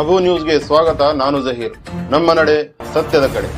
ಅಬು ನ್ಯೂಸ್ಗೆ ಸ್ವಾಗತ, ನಾನು ಜಹೀರ್. ನಮ್ಮ ನಡೆ ಸತ್ಯದ ಕಡೆ.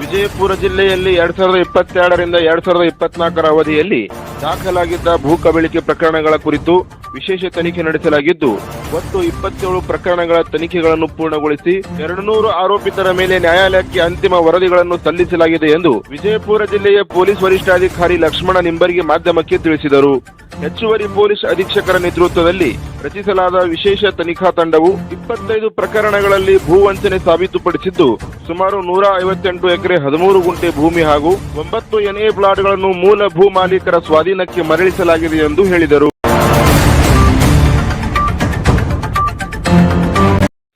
ವಿಜಯಪುರ ಜಿಲ್ಲೆಯಲ್ಲಿ ಎರಡ್ ಸಾವಿರದ ಇಪ್ಪತ್ತೆರಡರಿಂದ ಎರಡ್ ಸಾವಿರದ ಇಪ್ಪತ್ನಾಲ್ಕರ ಅವಧಿಯಲ್ಲಿ ದಾಖಲಾಗಿದ್ದ ಭೂ ಕಬಳಿಕೆ ಪ್ರಕರಣಗಳ ಕುರಿತು ವಿಶೇಷ ತನಿಖೆ ನಡೆಸಲಾಗಿದ್ದು, ಒಟ್ಟು ಇಪ್ಪತ್ತೇಳು ಪ್ರಕರಣಗಳ ತನಿಖೆಗಳನ್ನು ಪೂರ್ಣಗೊಳಿಸಿ ಎರಡು ನೂರು ಆರೋಪಿತರ ಮೇಲೆ ನ್ಯಾಯಾಲಯಕ್ಕೆ ಅಂತಿಮ ವರದಿಗಳನ್ನು ಸಲ್ಲಿಸಲಾಗಿದೆ ಎಂದು ವಿಜಯಪುರ ಜಿಲ್ಲೆಯ ಪೊಲೀಸ್ ವರಿಷ್ಠಾಧಿಕಾರಿ ಲಕ್ಷ್ಮಣ ನಿಂಬರ್ಗಿ ಮಾಧ್ಯಮಕ್ಕೆ ತಿಳಿಸಿದರು. ಹೆಚ್ಚುವರಿ ಪೊಲೀಸ್ ಅಧೀಕ್ಷಕರ ನೇತೃತ್ವದಲ್ಲಿ ರಚಿಸಲಾದ ವಿಶೇಷ ತನಿಖಾ ತಂಡವು ಇಪ್ಪತ್ತೈದು ಪ್ರಕರಣಗಳಲ್ಲಿ ಭೂ ವಂಚನೆ ಸಾಬೀತುಪಡಿಸಿದ್ದು, ಸುಮಾರು ನೂರ ಐವತ್ತೆಂಟು ಎಕರೆ ಹದಿಮೂರು ಗುಂಟೆ ಭೂಮಿ ಹಾಗೂ ಒಂಬತ್ತು ಎನ್ಎ ಪ್ಲಾಟ್ಗಳನ್ನು ಮೂಲ ಭೂ ಮಾಲೀಕರ ಸ್ವಾಧೀನಕ್ಕೆ ಮರಳಿಸಲಾಗಿದೆ ಎಂದು ಹೇಳಿದರು.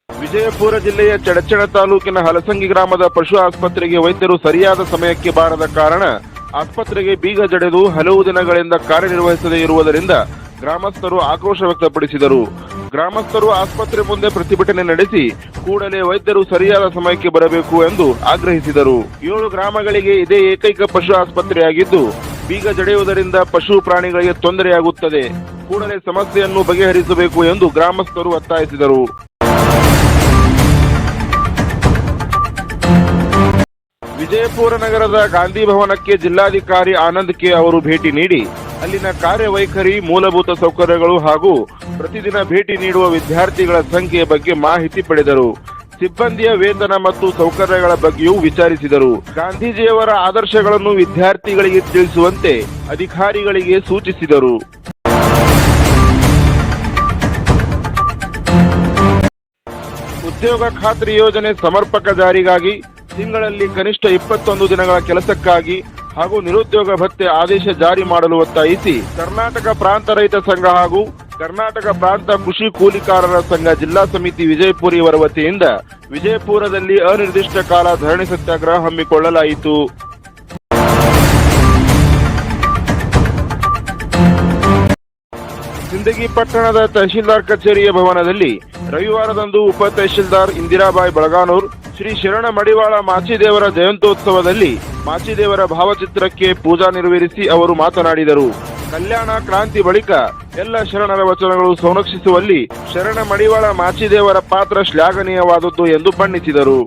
ವಿಜಯಪುರ ಜಿಲ್ಲೆಯ ಚಡಚಣ ತಾಲೂಕಿನ ಹಲಸಂಗಿ ಗ್ರಾಮದ ಪಶು ಆಸ್ಪತ್ರೆಗೆ ವೈದ್ಯರು ಸರಿಯಾದ ಸಮಯಕ್ಕೆ ಬಾರದ ಕಾರಣ ಆಸ್ಪತ್ರೆಗೆ ಬೀಗ ಜಡೆದು ಹಲವು ದಿನಗಳಿಂದ ಕಾರ್ಯನಿರ್ವಹಿಸದೇ ಇರುವುದರಿಂದ ಗ್ರಾಮಸ್ಥರು ಆಕ್ರೋಶ ವ್ಯಕ್ತಪಡಿಸಿದರು. ಗ್ರಾಮಸ್ಥರು ಆಸ್ಪತ್ರೆ ಮುಂದೆ ಪ್ರತಿಭಟನೆ ನಡೆಸಿ ಕೂಡಲೇ ವೈದ್ಯರು ಸರಿಯಾದ ಸಮಯಕ್ಕೆ ಬರಬೇಕು ಎಂದು ಆಗ್ರಹಿಸಿದರು. ಏಳು ಗ್ರಾಮಗಳಿಗೆ ಇದೇ ಏಕೈಕ ಪಶು ಆಸ್ಪತ್ರೆಯಾಗಿದ್ದು, ಬೀಗ ಜಡೆಯುವುದರಿಂದ ಪಶು ಪ್ರಾಣಿಗಳಿಗೆ ತೊಂದರೆಯಾಗುತ್ತದೆ. ಕೂಡಲೇ ಸಮಸ್ಯೆಯನ್ನು ಬಗೆಹರಿಸಬೇಕು ಎಂದು ಗ್ರಾಮಸ್ಥರು ಒತ್ತಾಯಿಸಿದರು. ವಿಜಯಪುರ ನಗರದ ಗಾಂಧಿ ಭವನಕ್ಕೆ ಜಿಲ್ಲಾಧಿಕಾರಿ ಆನಂದ್ ಕೆ ಅವರು ಭೇಟಿ ನೀಡಿ ಅಲ್ಲಿನ ಕಾರ್ಯವೈಖರಿ, ಮೂಲಭೂತ ಸೌಕರ್ಯಗಳು ಹಾಗೂ ಪ್ರತಿದಿನ ಭೇಟಿ ನೀಡುವ ವಿದ್ಯಾರ್ಥಿಗಳ ಸಂಖ್ಯೆಯ ಬಗ್ಗೆ ಮಾಹಿತಿ ಪಡೆದರು. ಸಿಬ್ಬಂದಿಯ ವೇತನ ಮತ್ತು ಸೌಕರ್ಯಗಳ ಬಗ್ಗೆಯೂ ವಿಚಾರಿಸಿದರು. ಗಾಂಧೀಜಿಯವರ ಆದರ್ಶಗಳನ್ನು ವಿದ್ಯಾರ್ಥಿಗಳಿಗೆ ತಿಳಿಸುವಂತೆ ಅಧಿಕಾರಿಗಳಿಗೆ ಸೂಚಿಸಿದರು. ಉದ್ಯೋಗ ಖಾತ್ರಿ ಯೋಜನೆ ಸಮರ್ಪಕ ಜಾರಿಗಾಗಿ ತಿಂಗಳಲ್ಲಿ ಕನಿಷ್ಠ ಇಪ್ಪತ್ತೊಂದು ದಿನಗಳ ಕೆಲಸಕ್ಕಾಗಿ ಹಾಗೂ ನಿರುದ್ಯೋಗ ಭತ್ಯೆ ಆದೇಶ ಜಾರಿ ಮಾಡಲು ಒತ್ತಾಯಿಸಿ ಕರ್ನಾಟಕ ಪ್ರಾಂತ ರೈತ ಸಂಘ ಹಾಗೂ ಕರ್ನಾಟಕ ಪ್ರಾಂತ ಕೃಷಿ ಕೂಲಿಕಾರರ ಸಂಘ ಜಿಲ್ಲಾ ಸಮಿತಿ ವಿಜಯಪುರ ಇವರ ವತಿಯಿಂದ ವಿಜಯಪುರದಲ್ಲಿ ಅನಿರ್ದಿಷ್ಟ ಕಾಲ ಧರಣಿ ಸತ್ಯಾಗ್ರಹ ಹಮ್ಮಿಕೊಳ್ಳಲಾಯಿತು. ಸಿಂದಗಿ ಪಟ್ಟಣದ ತಹಶೀಲ್ದಾರ್ ಕಚೇರಿಯ ಭವನದಲ್ಲಿ ರವಿವಾರದಂದು ಉಪ ತಹಶೀಲ್ದಾರ್ ಇಂದಿರಾಬಾಯಿ ಬಳಗಾನೂರ್ ಶ್ರೀ ಶರಣ ಮಡಿವಾಳ ಮಾಚಿದೇವರ ಜಯಂತ್ಯೋತ್ಸವದಲ್ಲಿ ಮಾಚಿದೇವರ ಭಾವಚಿತ್ರಕ್ಕೆ ಪೂಜಾ ನೆರವೇರಿಸಿ ಅವರು ಮಾತನಾಡಿದರು. ಕಲ್ಯಾಣ ಕ್ರಾಂತಿ ಬಳಿಕ ಎಲ್ಲ ಶರಣರ ವಚನಗಳು ಸಂರಕ್ಷಿಸುವಲ್ಲಿ ಶರಣ ಮಡಿವಾಳ ಮಾಚಿದೇವರ ಪಾತ್ರ ಶ್ಲಾಘನೀಯವಾದದ್ದು ಎಂದು ಬಣ್ಣಿಸಿದರು.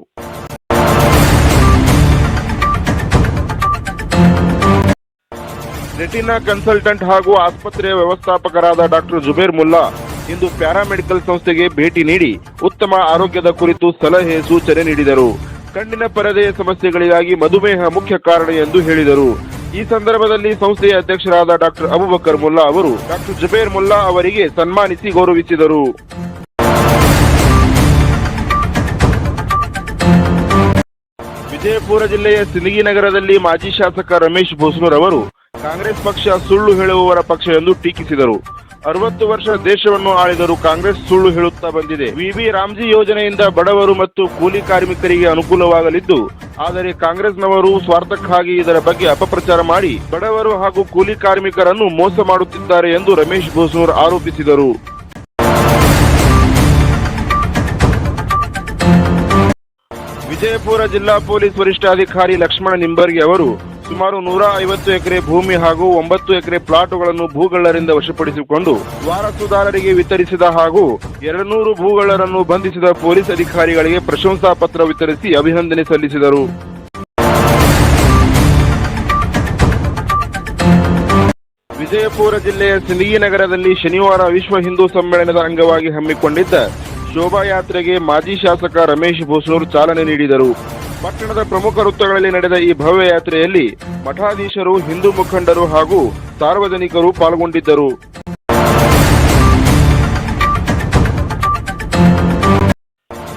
ರೆಟಿನಾ ಕನ್ಸಲ್ಟೆಂಟ್ ಹಾಗೂ ಆಸ್ಪತ್ರೆಯ ವ್ಯವಸ್ಥಾಪಕರಾದ ಡಾಕ್ಟರ್ ಜುಬೇರ್ ಮುಲ್ಲಾ ಇಂದು ಪ್ಯಾರಾಮೆಡಿಕಲ್ ಸಂಸ್ಥೆಗೆ ಭೇಟಿ ನೀಡಿ ಉತ್ತಮ ಆರೋಗ್ಯದ ಕುರಿತು ಸಲಹೆ ಸೂಚನೆ ನೀಡಿದರು. ಕಣ್ಣಿನ ಪರದೆಯ ಸಮಸ್ಯೆಗಳಿಗಾಗಿ ಮಧುಮೇಹ ಮುಖ್ಯ ಕಾರಣ ಎಂದು ಹೇಳಿದರು. ಈ ಸಂದರ್ಭದಲ್ಲಿ ಸಂಸ್ಥೆಯ ಅಧ್ಯಕ್ಷರಾದ ಡಾಕ್ಟರ್ ಅಬುಬಕರ್ ಮುಲ್ಲಾ ಅವರು ಡಾಕ್ಟರ್ ಜುಬೇರ್ ಮುಲ್ಲಾ ಅವರಿಗೆ ಸನ್ಮಾನಿಸಿ ಗೌರವಿಸಿದರು. ವಿಜಯಪುರ ಜಿಲ್ಲೆಯ ಸಿಂದಗಿ ನಗರದಲ್ಲಿ ಮಾಜಿ ಶಾಸಕ ರಮೇಶ್ ಭೋಸ್ನೂರ್ ಅವರು ಕಾಂಗ್ರೆಸ್ ಪಕ್ಷ ಸುಳ್ಳು ಹೇಳುವವರ ಪಕ್ಷ ಎಂದು ಟೀಕಿಸಿದರು. ಅರವತ್ತು ವರ್ಷ ದೇಶವನ್ನು ಆಳಿದರೂ ಕಾಂಗ್ರೆಸ್ ಸುಳ್ಳು ಹೇಳುತ್ತಾ ಬಂದಿದೆ. ವಿವಿ ರಾಮ್ಜಿ ಯೋಜನೆಯಿಂದ ಬಡವರು ಮತ್ತು ಕೂಲಿ ಕಾರ್ಮಿಕರಿಗೆ ಅನುಕೂಲವಾಗಲಿದ್ದು, ಆದರೆ ಕಾಂಗ್ರೆಸ್ನವರು ಸ್ವಾರ್ಥಕ್ಕಾಗಿ ಇದರ ಬಗ್ಗೆ ಅಪಪ್ರಚಾರ ಮಾಡಿ, ಬಡವರು ಹಾಗೂ ಕೂಲಿ ಕಾರ್ಮಿಕರನ್ನು ಮೋಸ ಮಾಡುತ್ತಿದ್ದಾರೆ ಎಂದು ರಮೇಶ್ ಭೋಸ್ನೂರ್ ಆರೋಪಿಸಿದರು. ವಿಜಯಪುರ ಜಿಲ್ಲಾ ಪೊಲೀಸ್ ವರಿಷ್ಠಾಧಿಕಾರಿ ಲಕ್ಷ್ಮಣ ನಿಂಬರ್ಗಿ ಅವರು ಸುಮಾರು ನೂರ ಐವತ್ತು ಎಕರೆ ಭೂಮಿ ಹಾಗೂ ಒಂಬತ್ತು ಎಕರೆ ಪ್ಲಾಟ್ಗಳನ್ನು ಭೂಗಳ್ಳರಿಂದ ವಶಪಡಿಸಿಕೊಂಡು ವಾರಸುದಾರರಿಗೆ ವಿತರಿಸಿದ ಹಾಗೂ ಎರಡು ನೂರು ಭೂಗಳ್ಳರನ್ನು ಬಂಧಿಸಿದ ಪೊಲೀಸ್ ಅಧಿಕಾರಿಗಳಿಗೆ ಪ್ರಶಂಸಾ ಪತ್ರ ವಿತರಿಸಿ ಅಭಿನಂದನೆ ಸಲ್ಲಿಸಿದರು. ವಿಜಯಪುರ ಜಿಲ್ಲೆಯ ನಗರದಲ್ಲಿ ಶನಿವಾರ ವಿಶ್ವ ಹಿಂದೂ ಸಮ್ಮೇಳನದ ಅಂಗವಾಗಿ ಹಮ್ಮಿಕೊಂಡಿದ್ದ ಶೋಭಾಯಾತ್ರೆಗೆ ಮಾಜಿ ಶಾಸಕ ರಮೇಶ್ ಭೂಸೂರ್ ಚಾಲನೆ ನೀಡಿದರು. ಪಟ್ಟಣದ ಪ್ರಮುಖ ವೃತ್ತಗಳಲ್ಲಿ ನಡೆದ ಈ ಭವ್ಯ ಯಾತ್ರೆಯಲ್ಲಿ ಮಠಾಧೀಶರು, ಹಿಂದೂ ಮುಖಂಡರು ಹಾಗೂ ಸಾರ್ವಜನಿಕರು ಪಾಲ್ಗೊಂಡಿದ್ದರು.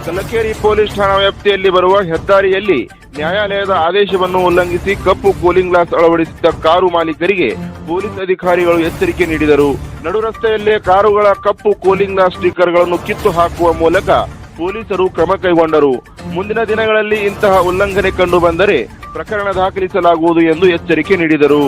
ಚಲಕೇರಿ ಪೊಲೀಸ್ ಠಾಣಾ ವ್ಯಾಪ್ತಿಯಲ್ಲಿ ಬರುವ ಹೆದ್ದಾರಿಯಲ್ಲಿ ನ್ಯಾಯಾಲಯದ ಆದೇಶವನ್ನು ಉಲ್ಲಂಘಿಸಿ ಕಪ್ಪು ಕೂಲಿಂಗ್ ಗ್ಲಾಸ್ ಅಳವಡಿಸಿದ್ದ ಕಾರು ಮಾಲೀಕರಿಗೆ ಪೊಲೀಸ್ ಅಧಿಕಾರಿಗಳು ಎಚ್ಚರಿಕೆ ನೀಡಿದರು. ನಡು ರಸ್ತೆಯಲ್ಲೇ ಕಾರುಗಳ ಕಪ್ಪು ಕೂಲಿಂಗ್ ಗ್ಲಾಸ್ ಸ್ಟಿಕ್ಕರ್ಗಳನ್ನು ಕಿತ್ತು ಹಾಕುವ ಮೂಲಕ ಪೊಲೀಸರು ಕ್ರಮ ಕೈಗೊಂಡರು. ಮುಂದಿನ ದಿನಗಳಲ್ಲಿ ಇಂತಹ ಉಲ್ಲಂಘನೆ ಕಂಡು ಬಂದರೆ ಪ್ರಕರಣ ದಾಖಲಿಸಲಾಗುವುದು ಎಂದು ಎಚ್ಚರಿಕೆ ನೀಡಿದರು.